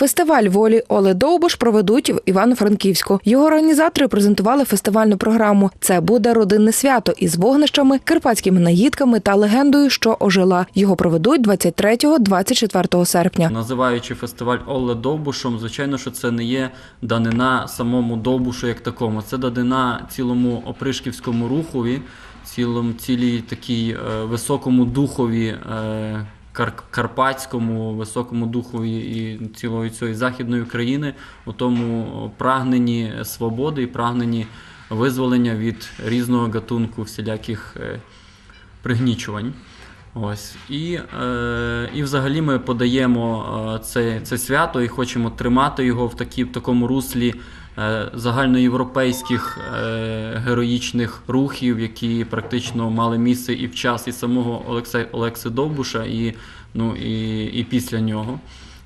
Фестиваль волі Оле Довбуш проведуть в Івано-Франківську. Його організатори презентували фестивальну програму. Це буде родинне свято із вогнищами, карпатськими наїдками та легендою, що ожила. Його проведуть 23-24 серпня. Називаючи фестиваль Оле Довбушом, звичайно, що це не є данина самому Довбушу як такому. Це данина цілому опришківському рухові, цілому цілій такій е, високому духові. Кар- Карпатському високому духу і цілої цієї західної України у тому прагненні свободи і прагненні визволення від різного гатунку всіляких е, пригнічувань. Ось. І, е, і взагалі ми подаємо е, це, це свято і хочемо тримати його в, такі, в такому руслі е, загальноєвропейських е, героїчних рухів, які практично мали місце і в час і самого Олексе, Олекси Довбуша, і, ну, і, і після нього.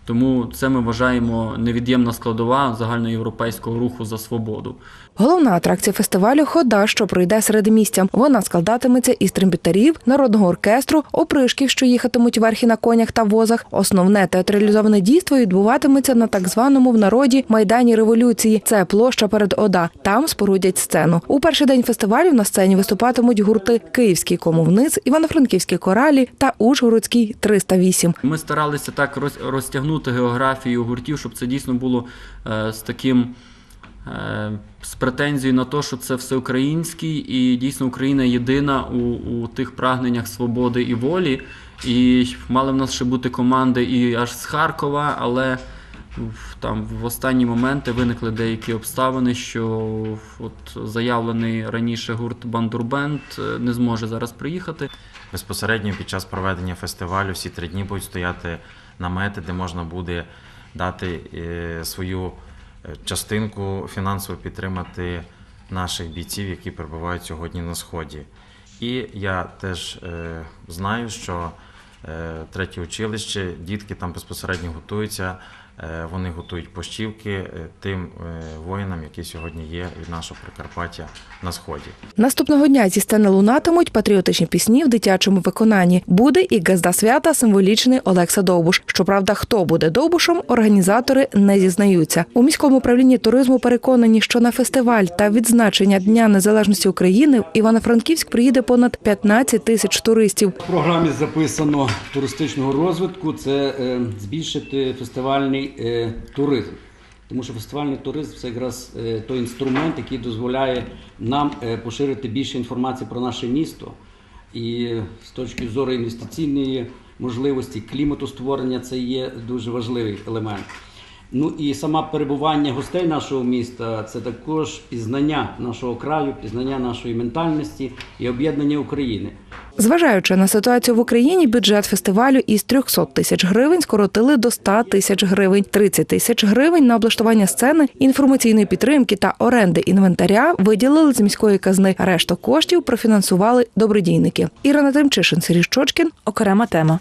Тому це ми вважаємо невід'ємна складова загальноєвропейського руху за свободу. Головна атракція фестивалю хода, що пройде середмістям. Вона складатиметься із трембітарів, народного оркестру, опришків, що їхатимуть верхи на конях та возах. Основне театралізоване дійство відбуватиметься на так званому в народі майдані революції. Це площа перед ОДА. Там спорудять сцену. У перший день фестивалю на сцені виступатимуть гурти Київський комовниць, Івано-Франківські коралі та Ужгородський 308. Ми старалися так роз- розтягнути географію гуртів, щоб це дійсно було е, з таким. е, З претензією на те, що це всеукраїнський, і дійсно Україна єдина у, у тих прагненнях свободи і волі. І мали в нас ще бути команди і аж з Харкова, але там в останні моменти виникли деякі обставини, що от заявлений раніше гурт Бандурбенд не зможе зараз приїхати. Безпосередньо під час проведення фестивалю всі три дні будуть стояти намети, де можна буде дати е, свою е, частинку фінансово підтримати наших бійців, які перебувають сьогодні на сході. І я теж е, знаю, що третє училище, дітки там безпосередньо готуються. Е, Вони готують пощівки е, тим е, воїнам, які сьогодні є від нашого Прикарпаття на сході. Наступного дня зі сцени лунатимуть патріотичні пісні в дитячому виконанні. Буде і газда свята символічний Олекса Довбуш. Щоправда, хто буде Довбушем, організатори не зізнаються. У міському управлінні туризму переконані, що на фестиваль та відзначення Дня Незалежності України в Івано-Франківськ приїде понад 15 тисяч туристів. В програмі записано туристичного розвитку це збільшити фестивальний е, туризм. Тому що фестивальний туризм це якраз е, той інструмент, який дозволяє нам е, поширити більше інформації про наше місто. І з точки зору інвестиційної можливості, кліматостворення це є дуже важливий елемент. Ну і саме перебування гостей нашого міста це також пізнання нашого краю, пізнання нашої ментальності і об'єднання України. Зважаючи на ситуацію в Україні, бюджет фестивалю із 300 тисяч гривень скоротили до 100 тисяч гривень. 30 тисяч гривень на облаштування сцени, інформаційної підтримки та оренди інвентаря виділили з міської казни. Решту коштів профінансували добродійники. Ірина Тимчишин, Сергій Щочкін. Окрема тема.